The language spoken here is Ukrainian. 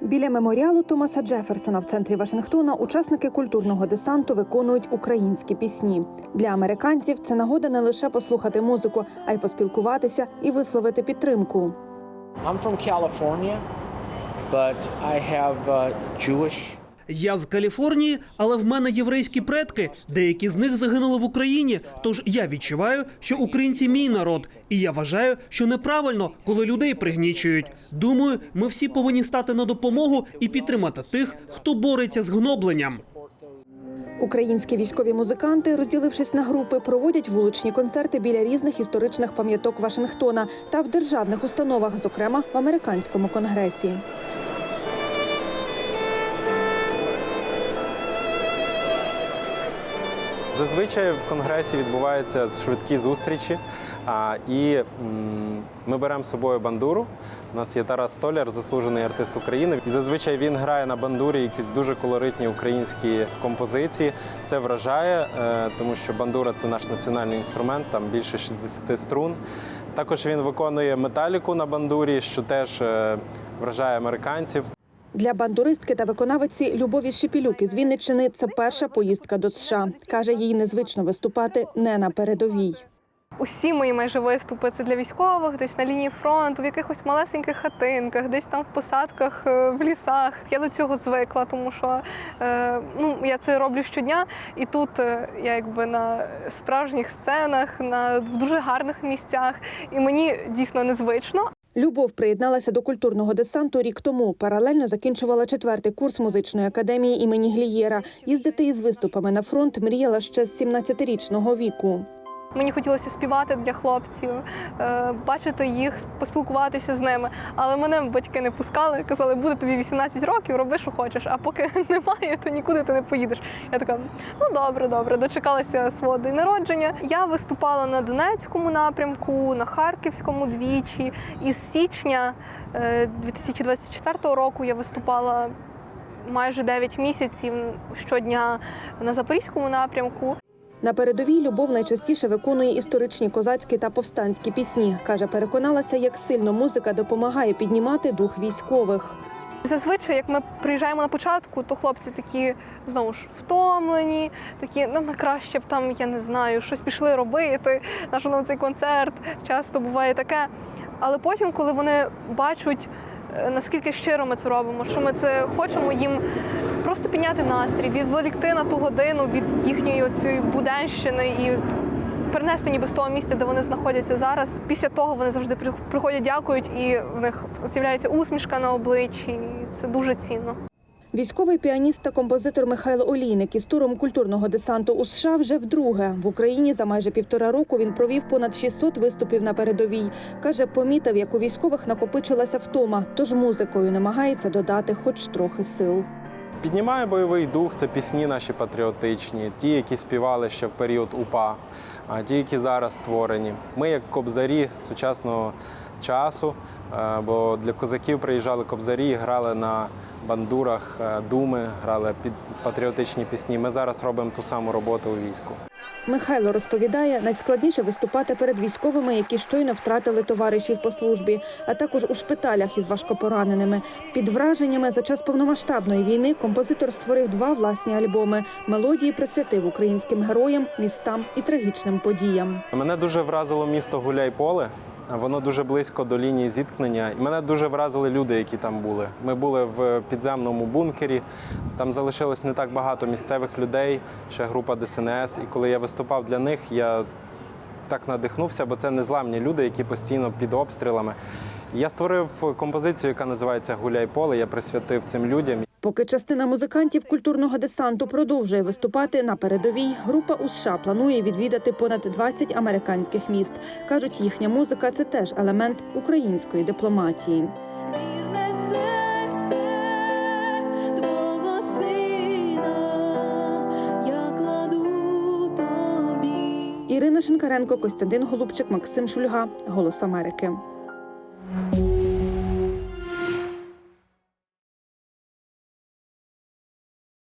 Біля меморіалу Томаса Джеферсона в центрі Вашингтона учасники культурного десанту виконують українські пісні. Для американців це нагода не лише послухати музику, а й поспілкуватися і висловити підтримку. I'm from California, but I have uh, Jewish. Я з Каліфорнії, але в мене єврейські предки. Деякі з них загинули в Україні. Тож я відчуваю, що українці мій народ, і я вважаю, що неправильно, коли людей пригнічують. Думаю, ми всі повинні стати на допомогу і підтримати тих, хто бореться з гнобленням. Українські військові музиканти, розділившись на групи, проводять вуличні концерти біля різних історичних пам'яток Вашингтона та в державних установах, зокрема в американському конгресі. Зазвичай в конгресі відбуваються швидкі зустрічі, і ми беремо з собою бандуру. У нас є Тарас Столяр, заслужений артист України. І зазвичай він грає на бандурі якісь дуже колоритні українські композиції. Це вражає, е, тому що бандура це наш національний інструмент, там більше 60 струн. Також він виконує металіку на бандурі, що теж е, вражає американців. Для бандуристки та виконавиці Любові Шепілюк із Вінниччини це перша поїздка до США. Каже, їй незвично виступати не на передовій. Усі мої майже виступи це для військових, десь на лінії фронту, в якихось малесеньких хатинках, десь там в посадках, е, в лісах. Я до цього звикла, тому що е, ну, я це роблю щодня, і тут е, я якби на справжніх сценах, на в дуже гарних місцях, і мені дійсно незвично. Любов приєдналася до культурного десанту рік тому. Паралельно закінчувала четвертий курс музичної академії імені Глієра. Їздити із виступами на фронт мріяла ще з 17-річного віку. Мені хотілося співати для хлопців, е, бачити їх, поспілкуватися з ними. Але мене батьки не пускали, казали, буде тобі 18 років, роби, що хочеш. А поки немає, то нікуди ти не поїдеш. Я така, ну добре, добре, дочекалася свого день народження. Я виступала на Донецькому напрямку, на Харківському двічі. Із січня е, 2024 року я виступала майже 9 місяців щодня на Запорізькому напрямку. На передовій Любов найчастіше виконує історичні козацькі та повстанські пісні. Каже, переконалася, як сильно музика допомагає піднімати дух військових. Зазвичай, як ми приїжджаємо на початку, то хлопці такі знову ж втомлені, такі ну краще б там, я не знаю, щось пішли робити. Наш нам цей концерт часто буває таке. Але потім, коли вони бачать, е, наскільки щиро ми це робимо, що ми це хочемо їм просто підняти настрій, відволікти на ту годину від їхньої цієї буденщини і перенести ніби з того місця, де вони знаходяться зараз. Після того вони завжди приходять, дякують, і в них з'являється усмішка на обличчі. І це дуже цінно. Військовий піаніст та композитор Михайло Олійник із туром культурного десанту у США вже вдруге. В Україні за майже півтора року він провів понад 600 виступів на передовій. Каже, помітив, як у військових накопичилася втома, тож музикою намагається додати хоч трохи сил. Піднімає бойовий дух, це пісні наші патріотичні, ті, які співали ще в період УПА, ті, які зараз створені. Ми, як кобзарі сучасного часу, е, бо для козаків приїжджали кобзарі, грали на бандурах е, думи, грали під патріотичні пісні. Ми зараз робимо ту саму роботу у війську. Михайло розповідає, найскладніше виступати перед військовими, які щойно втратили товаришів по службі, а також у шпиталях із важкопораненими. Під враженнями за час повномасштабної війни композитор створив два власні альбоми. Мелодії присвятив українським героям, містам і трагічним подіям. Мене дуже вразило місто Гуляйполе. Воно дуже близько до лінії зіткнення. І мене дуже вразили люди, які там були. Ми були в підземному бункері. Там залишилось не так багато місцевих людей, ще група ДСНС. І коли я виступав для них, я так надихнувся, бо це незламні люди, які постійно під обстрілами. Я створив композицію, яка називається Гуляй поле. Я присвятив цим людям. Поки частина музикантів культурного десанту продовжує виступати на передовій, група у США планує відвідати понад 20 американських міст. кажуть, їхня музика це теж елемент української дипломатії. Ірина Шинкаренко, Костянтин Голубчик, Максим Шульга. Голос Америки.